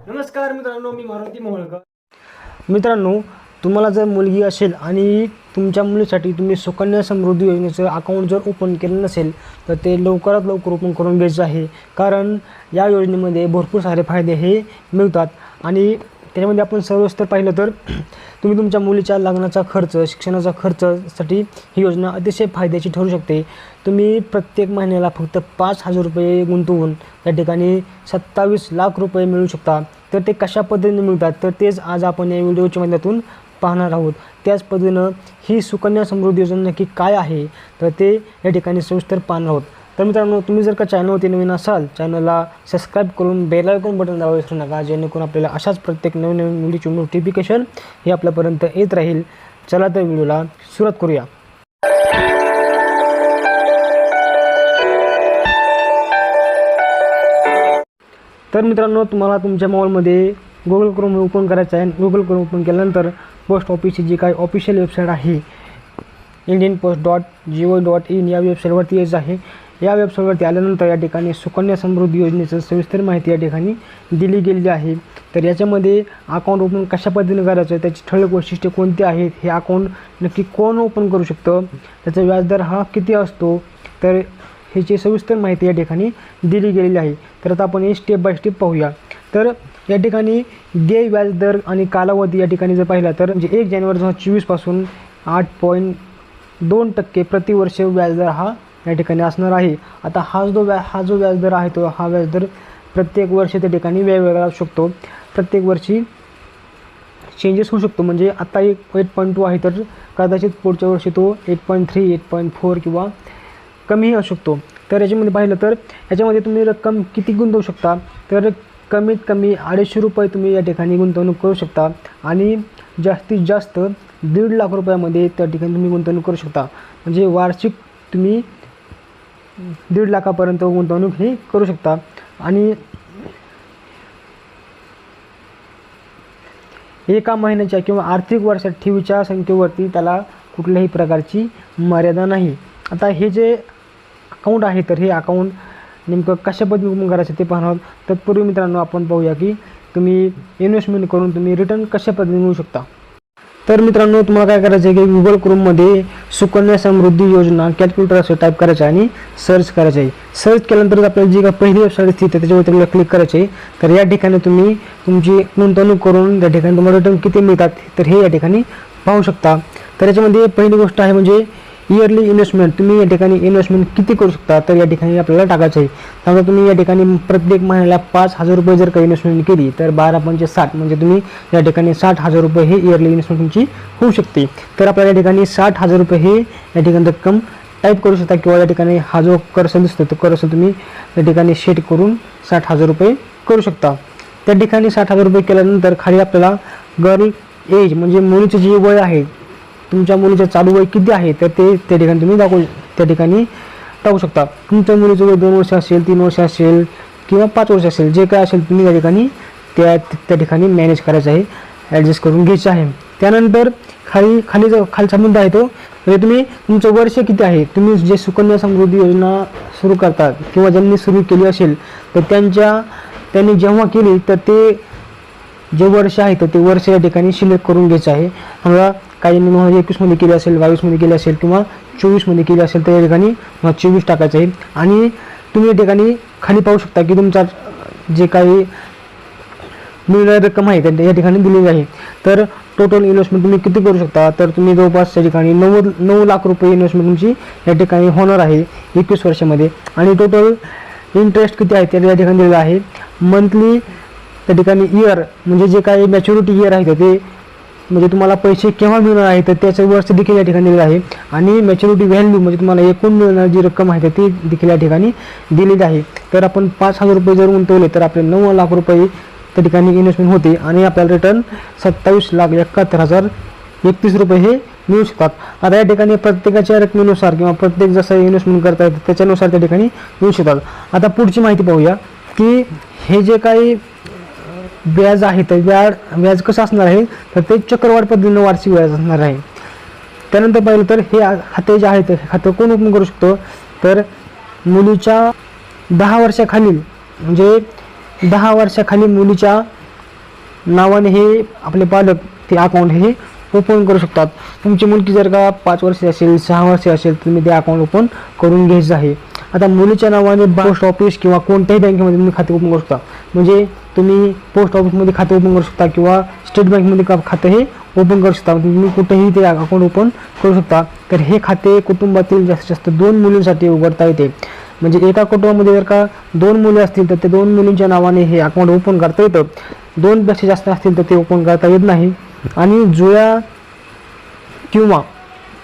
नमस्कार मित्रांनो मी मारुती मोहळकर. मित्रांनो तुम्हाला जर मुलगी असेल आणि तुमच्या मुलीसाठी तुम्ही सुकन्या समृद्धी योजनेचं अकाउंट जर ओपन केलं नसेल तर ते लवकरात लवकर ओपन करून घ्यायचं आहे. कारण या योजनेमध्ये भरपूर सारे फायदे हे मिळतात. आणि त्याच्यामध्ये आपण सविस्तर पाहिलं तर तुम्ही तुमच्या मुलीच्या लग्नाचा खर्च शिक्षणाचा खर्चासाठी ही योजना अतिशय फायद्याची ठरू शकते. तुम्ही प्रत्येक महिन्याला फक्त पाच हजार रुपये गुंतवून त्या ठिकाणी सत्तावीस लाख रुपये मिळू शकता. तर ते कशा पद्धतीने मिळतात? तर तेच आज आपण या व्हिडिओच्या माध्यमातून पाहणार आहोत. त्याच पद्धतीनं ही सुकन्या समृद्धी योजना नक्की काय आहे? तर ते या ठिकाणी सविस्तर पाहणार आहोत. तर मित्रांनो तुम्ही जर का चॅनलवरती नवीन असाल चॅनलला सबस्क्राईब करून बेल आयकॉन बटन दाबा विसरू नका जेणेकरून आपल्याला अशाच प्रत्येक नवीन नवीन व्हिडिओची नोटिफिकेशन हे आपल्यापर्यंत येत राहील. चला तर व्हिडिओला सुरुवात करूया. तर मित्रांनो तुम्हाला तुमच्या मोबाईलमध्ये गुगल क्रोम ओपन करायचं आहे. गुगल क्रोम ओपन केल्यानंतर पोस्ट ऑफिसची जी काही ऑफिशियल वेबसाईट आहे Indian post dot G O dot in या वेबसाईटवरती यायचं आहे. या वेबसाईटवरती आल्यानंतर या ठिकाणी सुकन्या समृद्धी योजनेचं सविस्तर माहिती या ठिकाणी दिली गेलेली आहे. तर याच्यामध्ये अकाउंट ओपन कशा पद्धतीने करायचं त्याची ठळक वैशिष्ट्ये कोणती आहेत हे अकाउंट नक्की कोण ओपन करू शकतं त्याचा व्याजदर हा किती असतो तर ह्याची सविस्तर माहिती या ठिकाणी दिली गेलेली आहे. तर आता आपण हे स्टेप बाय स्टेप पाहूया. तर या ठिकाणी देय व्याजदर आणि कालावधी या ठिकाणी जर पाहिला तर म्हणजे एक जानेवारी दोन हजार चोवीसपासून आठ पॉईंट दोन टक्के प्रतिवर्ष व्याजदर हा या ठिकाणी असणार आहे. आता हा जो व्या हा जो व्याजदर आहे तो हा व्याजदर प्रत्येक वर्षी त्या ठिकाणी वेगवेगळा असू शकतो. प्रत्येक वर्षी चेंजेस होऊ शकतो. म्हणजे आता एक एट पॉईंट टू आहे तर कदाचित पुढच्या वर्षी तो eight point three eight point four किंवा कमीही असू शकतो. तर याच्यामध्ये पाहिलं तर याच्यामध्ये तुम्ही रक्कम किती गुंतवू शकता? तर कमीत कमी अडीचशे रुपये तुम्ही या ठिकाणी गुंतवणूक करू शकता. आणि जास्तीत जास्त दीड लाख रुपयामध्ये त्या ठिकाणी तुम्ही गुंतवणूक करू शकता. म्हणजे वार्षिक तुम्ही दीड लाखापर्यंत गुंतवणूक ही करू शकता. आणि एका महिन्याच्या किंवा आर्थिक वर्षात ठेवीच्या संख्येवरती त्याला कुठल्याही प्रकारची मर्यादा नाही. आता हे जे अकाउंट आहे तर हे अकाउंट नेमकं कशा पद्धतीने करायचं ते पाहणार तत्पूर्वी मित्रांनो आपण पाहूया की तुम्ही इन्व्हेस्टमेंट करून तुम्ही रिटर्न कशा पद्धतीने मिळू शकता. तर मित्रांनो तुम्हाला काय करायचं आहे की गुगल क्रोममध्ये सुकन्या समृद्धी योजना कॅल्क्युलेटर असं टाईप करायचं आहे आणि सर्च करायचं आहे सर्च केल्यानंतर आपल्याला जी का पहिली वेबसाईट स्थित आहे त्याच्यावरती आपल्याला क्लिक करायचे आहे तर या ठिकाणी तुम्ही तुमची गुंतवणूक करून त्या ठिकाणी तुम्हाला रिटर्न किती मिळतात तर हे या ठिकाणी पाहू शकता. तर याच्यामध्ये पहिली गोष्ट आहे म्हणजे इयरली इन्व्हेस्टमेंट तुम्ही या ठिकाणी इन्व्हेस्टमेंट किती करू शकता? तर या ठिकाणी आपल्याला टाकायचं आहे. समजा तुम्ही या ठिकाणी प्रत्येक महिन्याला पाच हजार रुपये जर काही इन्व्हेस्टमेंट केली तर बारा पंचे साठ म्हणजे तुम्ही या ठिकाणी साठ हजार रुपये हे इयरली इन्व्हेस्टमेंट तुमची होऊ शकते. तर आपल्याला या ठिकाणी साठ हजार रुपये हे या ठिकाणी रक्कम टाईप करू शकता किंवा या ठिकाणी हा जो कर्स दिसतो तो कर्स तुम्ही या ठिकाणी सेट करून साठ हजार रुपये करू शकता. त्या ठिकाणी साठ हजार रुपये केल्यानंतर खाली आपल्याला गर्ल एज म्हणजे मुलीचं जे वय आहे तुमच्या मुलीचं चालू वय किती आहे? तर ते त्या ठिकाणी तुम्ही दाखवू त्या ठिकाणी टाकू शकता. तुमच्या मुलीचं वय दोन वर्ष असेल तीन वर्ष असेल किंवा पाच वर्ष असेल जे काय असेल तुम्ही त्या ठिकाणी त्या त्या ठिकाणी मॅनेज करायचं आहे ॲडजस्ट करून घ्यायचं आहे. त्यानंतर खाली खाली जो खालचा मुद्दा आहे तो म्हणजे तुम्ही तुमचं वर्ष किती आहे? तुम्ही जे सुकन्या समृद्धी योजना सुरू करतात किंवा ज्यांनी सुरू केली असेल तर त्यांच्या त्यांनी जेव्हा केली तर ते जे वर्ष आहे तर ते वर्ष या ठिकाणी सिलेक्ट करून घ्यायचं आहे. समजा काही दोन हजार एकवीसमध्ये केली असेल बावीसमध्ये केली असेल किंवा चोवीसमध्ये केली असेल तर या ठिकाणी मला चोवीस टाकायचं आहे. आणि तुम्ही या ठिकाणी खाली पाहू शकता की तुमचा जे काही मिळणारी रक्कम आहे त्या या ठिकाणी दिलेली आहे. तर टोटल इन्व्हेस्टमेंट तुम्ही किती करू शकता? तर तुम्ही जवळपास त्या ठिकाणी नव्वद नऊ लाख रुपये इन्व्हेस्टमेंट तुमची या ठिकाणी होणार आहे एकवीस वर्षामध्ये. आणि टोटल इंटरेस्ट किती आहे त्या ठिकाणी दिलेलं आहे. मंथली त्या ठिकाणी इयर म्हणजे जे काही मॅच्युरिटी इयर आहे ते म्हणजे तुम्हाला पैसे केव्हा मिळणार आहे तर त्याचं वर्ष देखील या ठिकाणी दिलेलं आहे. आणि मॅच्युरिटी व्हॅल्यू म्हणजे तुम्हाला एकूण मिळणार जी रक्कम आहे ती देखील या ठिकाणी दिलेली आहे. तर आपण पाच हजार रुपये जर गुंतवले तर आपले नऊ लाख रुपये त्या ठिकाणी इन्व्हेस्टमेंट होते आणि आपल्याला रिटर्न सत्तावीस लाख एकाहत्तर हजार एकतीस रुपये हे मिळू शकतात. आता या ठिकाणी प्रत्येकाच्या रकमेनुसार किंवा प्रत्येक जसं इन्व्हेस्टमेंट करता येतं त्याच्यानुसार त्या ठिकाणी मिळू शकतात. आता पुढची माहिती पाहूया की हे जे काही व्याज आहे तर व्याज व्याज कसं असणार आहे? तर ते चक्रवाढ पद्धतीनं वार्षिक व्याज असणार आहे. त्यानंतर पाहिलं तर हे खाते जे आहे ते खातं कोण ओपन करू शकतो? तर मुलीच्या दहा वर्षाखालील म्हणजे दहा वर्षाखाली मुलीच्या नावाने हे आपले पालक ते अकाउंट हे ओपन करू शकतात. तुमची मुलगी जर का पाच वर्षे असेल सहा वर्षे असेल तर तुम्ही ते अकाउंट ओपन करून घ्यायचं आहे. आता मुलीच्या नावाने पोस्ट ऑफिस किंवा कोणत्याही बँकेमध्ये तुम्ही खाते ओपन करू शकता. म्हणजे तुम्ही पोस्ट ऑफिसमध्ये खाते ओपन करू शकता किंवा स्टेट बँकमध्ये का खातं हे ओपन करू शकता. म्हणजे तुम्ही कुठेही ते अकाउंट ओपन करू शकता. तर हे खाते कुटुंबातील जास्तीत जास्त दोन मुलींसाठी उघडता येते. म्हणजे एका कुटुंबामध्ये जर का दोन मुले असतील तर ते दोन मुलींच्या नावाने हे अकाउंट ओपन करता येतं. दोनपेक्षा जास्त असतील तर ते ओपन करता येत नाही. आणि जुळ्या किंवा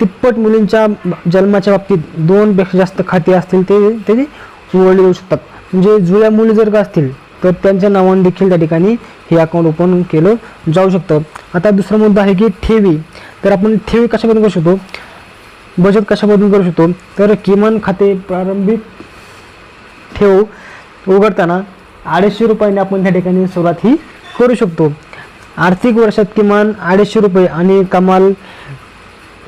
तिप्पट मुलींच्या जन्माच्या बाबतीत दोनपेक्षा जास्त खाते असतील ते ते उघडले जाऊ शकतात. म्हणजे जुळ्या मुली जर का असतील तर त्यांच्या नावाने देखील त्या ठिकाणी हे अकाउंट ओपन केलं जाऊ शकतं. आता दुसरा मुद्दा आहे की ठेवी. तर आपण ठेवी कशामधून करू शकतो? बचत कशामधून करू शकतो? तर किमान खाते प्रारंभिक ठेव उघडताना अडीचशे रुपयाने आपण त्या ठिकाणी सुरुवात ही करू शकतो. आर्थिक वर्षात किमान अडीचशे रुपये आणि कमाल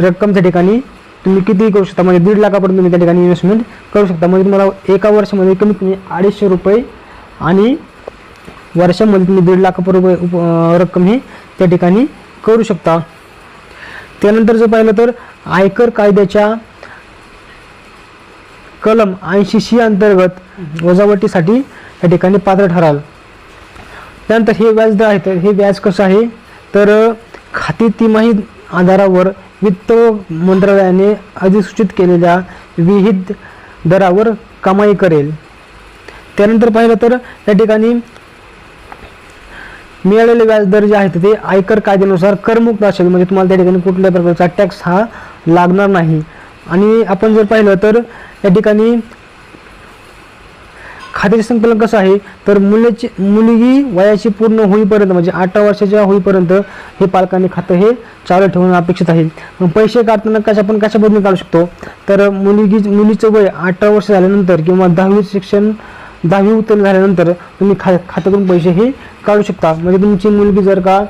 रक्कम त्या ठिकाणी तुम्ही कितीही करू शकता. म्हणजे दीड लाखापर्यंत तुम्ही त्या ठिकाणी इन्व्हेस्टमेंट करू शकता. म्हणजे तुम्हाला एका वर्षामध्ये कमीत कमी अडीचशे रुपये आणि वर्षामध्ये तुम्ही दीड लाखापर्यंत उप- रक्कम ही त्या ठिकाणी करू शकता. त्यानंतर जर पाहिलं तर आयकर कायद्याच्या कलम ऐंशी सी अंतर्गत वजावटीसाठी या ठिकाणी पात्र ठराल. त्यानंतर हे व्याज दर आहे तर हे व्याज कसं आहे? तर खाती तिमाही आधारावर वित्त मंत्रालयाने अधिसूचित केलेल्या विहित दरावर कमाई करेल. त्यानंतर पाहिलं तर या ठिकाणी मिळालेले व्याजदर जे आहेत ते आयकर कायद्यानुसार करमुक्त असेल. म्हणजे तुम्हाला त्या ठिकाणी कुठल्या प्रकारचा टॅक्स हा लागणार नाही. आणि आपण जर पाहिलं तर या ठिकाणी खात्याचे संकलन कसं आहे? तर मुलीची मुलगी वयाची पूर्ण होईपर्यंत म्हणजे अठरा वर्षाच्या होईपर्यंत हे पालकांनी खातं हे चालू ठेवणं अपेक्षित आहे. मग पैसे काढताना कशा आपण कशा बदलून काढू शकतो? तर मुलगी मुलीचं वय अठरा वर्ष झाल्यानंतर किंवा दहावी शिक्षण दहावी उत्तीर्ण झाल्यानंतर तुम्ही खा खात्यातून पैसे हे काढू शकता. म्हणजे तुमची मुलगी जर का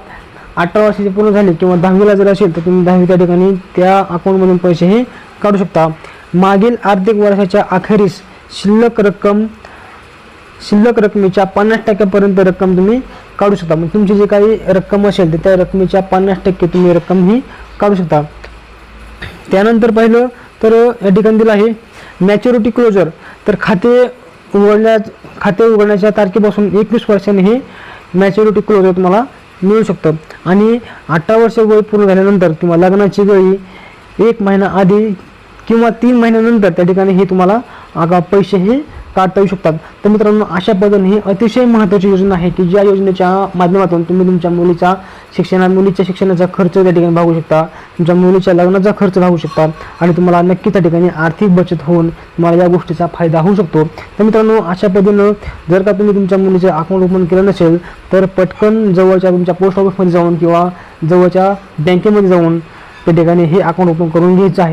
अठरा वर्षाची पूर्ण झाली किंवा दहावीला जर असेल तर तुम्ही दहावी त्या ठिकाणी त्या अकाउंटमधून पैसे हे काढू शकता. मागील आर्थिक वर्षाच्या अखेरीस शिल्लक रक्कम शिल्लक रकमेच्या पन्नास टक्क्यापर्यंत रक्कम तुम्ही काढू शकता. म्हणजे तुमची जी काही रक्कम असेल तर त्या रकमेच्या पन्नास टक्के तुम्ही रक्कम ही काढू शकता. त्यानंतर पाहिलं तर या ठिकाणी दिलं आहे मॅच्युरिटी क्लोजर तर खाते उघडण्या खाते उघडण्याच्या तारखेपासून एकवीस वर्षाने हे मॅच्युरिटी क्लोज तुम्हाला मिळू शकतं. आणि अठरा वर्ष वय पूर्ण झाल्यानंतर किंवा लग्नाची वेळी एक महिना आधी किंवा तीन महिन्यानंतर त्या ठिकाणी हे तुम्हाला आगा पैसे हे काढता येऊ शकतात. तर मित्रांनो अशा पद्धतीने ही अतिशय महत्त्वाची योजना आहे की ज्या योजनेच्या माध्यमातून तुम्ही तुमच्या मुलीचा शिक्षणा मुलीच्या शिक्षणाचा खर्च त्या ठिकाणी भागू शकता. तुमच्या मुलीच्या लग्नाचा खर्च राहू शकता आणि तुम्हाला नक्की त्या ठिकाणी आर्थिक बचत होऊन तुम्हाला या गोष्टीचा फायदा होऊ शकतो. तर मित्रांनो अशा पद्धतीनं जर का तुम्ही तुमच्या मुलीचे अकाउंट ओपन केलं नसेल तर पटकन जवळच्या तुमच्या पोस्ट ऑफिसमध्ये जाऊन किंवा जवळच्या बँकेमध्ये जाऊन त्या ठिकाणी हे अकाउंट ओपन करून घ्यायचं आहे.